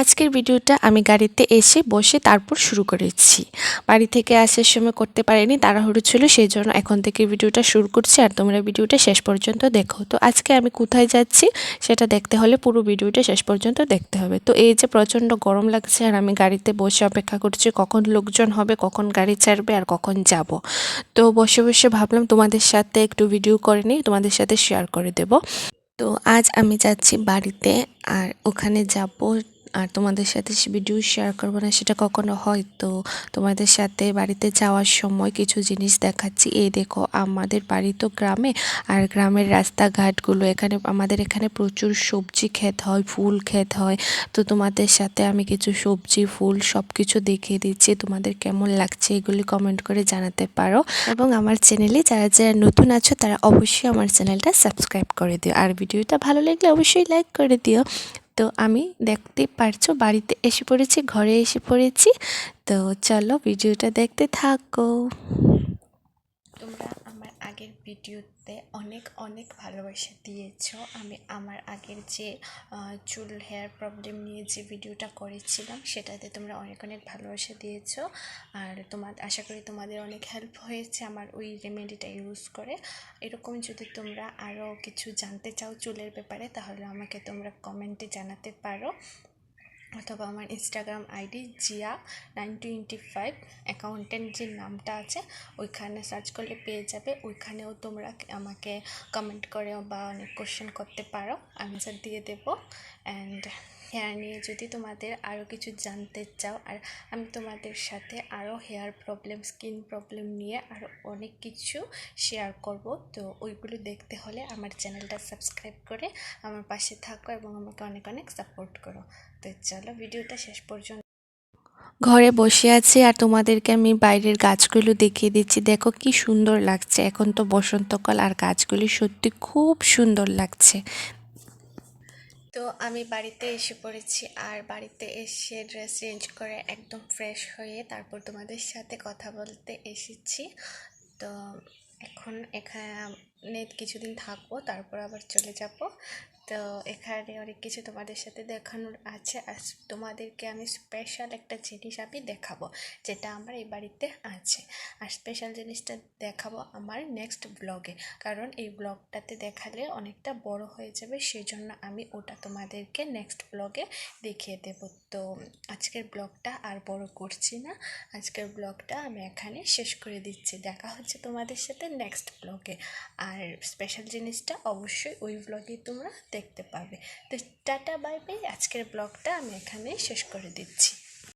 আজকের ভিডিওটা আমি গাড়িতে এসে বসে তারপর শুরু করেছি। বাড়ি থেকে আসার সময় করতে পারিনি, তাড়াহুড়ো ছিল সেই জন্য এখন থেকে ভিডিওটা শুরু করছি আর তোমরা ভিডিওটা শেষ পর্যন্ত দেখো। তো আজকে আমি কোথায় যাচ্ছি, সেটা দেখতে হলে পুরো ভিডিওটা শেষ পর্যন্ত দেখতে হবে। তো এই যে প্রচণ্ড গরম লাগছে আর আমি গাড়িতে বসে অপেক্ষা করছি, কখন লোকজন হবে, কখন গাড়ি ছাড়বে আর কখন যাব। তো বসে বসে ভাবলাম তোমাদের সাথে একটু ভিডিও করে নিই, তোমাদের সাথে শেয়ার করে দেব। তো আজ আমি যাচ্ছি বাড়িতে আর ওখানে যাব আর তোমাদের সাথে ভিডিও শেয়ার করব না, সেটা কখনো হয় তো তোমাদের সাথে বাড়িতে যাওয়ার সময় কিছু জিনিস দেখাচ্ছি। এই দেখো, আমাদের বাড়ি তো গ্রামে, আর গ্রামের রাস্তাঘাটগুলো এখানে, আমাদের এখানে প্রচুর সবজি ক্ষেত হয়, ফুল ক্ষেত হয়। তো তোমাদের সাথে আমি কিছু সবজি, ফুল সব কিছু দেখিয়ে দিচ্ছি। তোমাদের কেমন লাগছে এগুলি কমেন্ট করে জানাতে পারো। এবং আমার চ্যানেলে যারা যারা নতুন আছো, তারা অবশ্যই আমার চ্যানেলটা সাবস্ক্রাইব করে দিও। আর ভিডিওটা ভালো লাগলে অবশ্যই লাইক করে দিও। তো আমি দেখতে পারছ বাড়িতে এসে পড়েছি, ঘরে এসে পড়েছি। তো চলো ভিডিওটা দেখতে থাকো। তোমরা আগের ভিডিওতে অনেক অনেক ভালোবাসা দিয়েছ। আমি আমার আগের যে চুল হেয়ার প্রবলেম নিয়ে যে ভিডিওটা করেছিলাম, সেটাতে তোমরা অনেক অনেক ভালোবাসা দিয়েছ। আর তোমার, আশা করি তোমাদের অনেক হেল্প হয়েছে আমার ওই রেমেডিটা ইউজ করে। এরকম যদি তোমরা আরও কিছু জানতে চাও চুলের ব্যাপারে, তাহলে আমাকে তোমরা কমেন্টে জানাতে পারো। অথবা আমার Instagram ID Zia nine twenty five accountant যে নামটা আছে, ওইখানে সার্চ করলে পেয়ে যাবে। ওইখানেও তোমরা আমাকে কমেন্ট করে বা অনেক কোশ্চেন করতে পারো। আনসার দিয়ে দেবো। অ্যান্ড হেয়ার নিয়ে যদি তোমাদের আরও কিছু জানতে চাও, আর আমি তোমাদের সাথে আরও হেয়ার প্রবলেম স্কিন প্রবলেম নিয়ে আরও অনেক কিছু শেয়ার করব, তো ওইগুলো দেখতে হলে আমার চ্যানেলটা সাবস্ক্রাইব করে আমার পাশে থাকো এবং আমাকে অনেক অনেক সাপোর্ট করো। তো চলো ভিডিওটা শেষ পর্যন্ত ঘরে বসে আছি আর তোমাদেরকে আমি বাইরের গাছগুলো দেখিয়ে দিচ্ছি। দেখো কি সুন্দর লাগছে। এখন তো বসন্তকাল আর গাছগুলি সত্যি খুব সুন্দর লাগছে। তো আমি বাড়িতে এসে পড়েছি। আর বাড়িতে এসে ড্রেস চেঞ্জ করে একদম ফ্রেশ হয়ে তারপর তোমাদের সাথে কথা বলতে এসেছি। তো এখন এখানে কিছুদিন থাকব, তারপর আবার চলে যাব। তো এখানে অনেক কিছু তোমাদের সাথে দেখানোর আছে। আর তোমাদেরকে আমি স্পেশাল একটা জিনিস আমি দেখাবো, যেটা আমার এই বাড়িতে আছে। আর স্পেশাল জিনিসটা দেখাবো আমার নেক্সট ব্লগে কারণ এই ব্লগটাতে দেখালে অনেকটা বড় হয়ে যাবে সেই জন্য আমি ওটা তোমাদেরকে নেক্সট ব্লগে দেখিয়ে দেব। তো আজকের ব্লগটা আর বড় করছি না। আজকের ব্লগটা আমি এখানে শেষ করে দিচ্ছি। দেখা হচ্ছে তোমাদের সাথে নেক্সট ব্লগে আর স্পেশাল জিনিসটা অবশ্যই ওই ব্লগে তোমরা দেখতে পাবে তো টাটা বাই বাই আজকের ব্লগটা আমি এখানেই শেষ করে দিচ্ছি।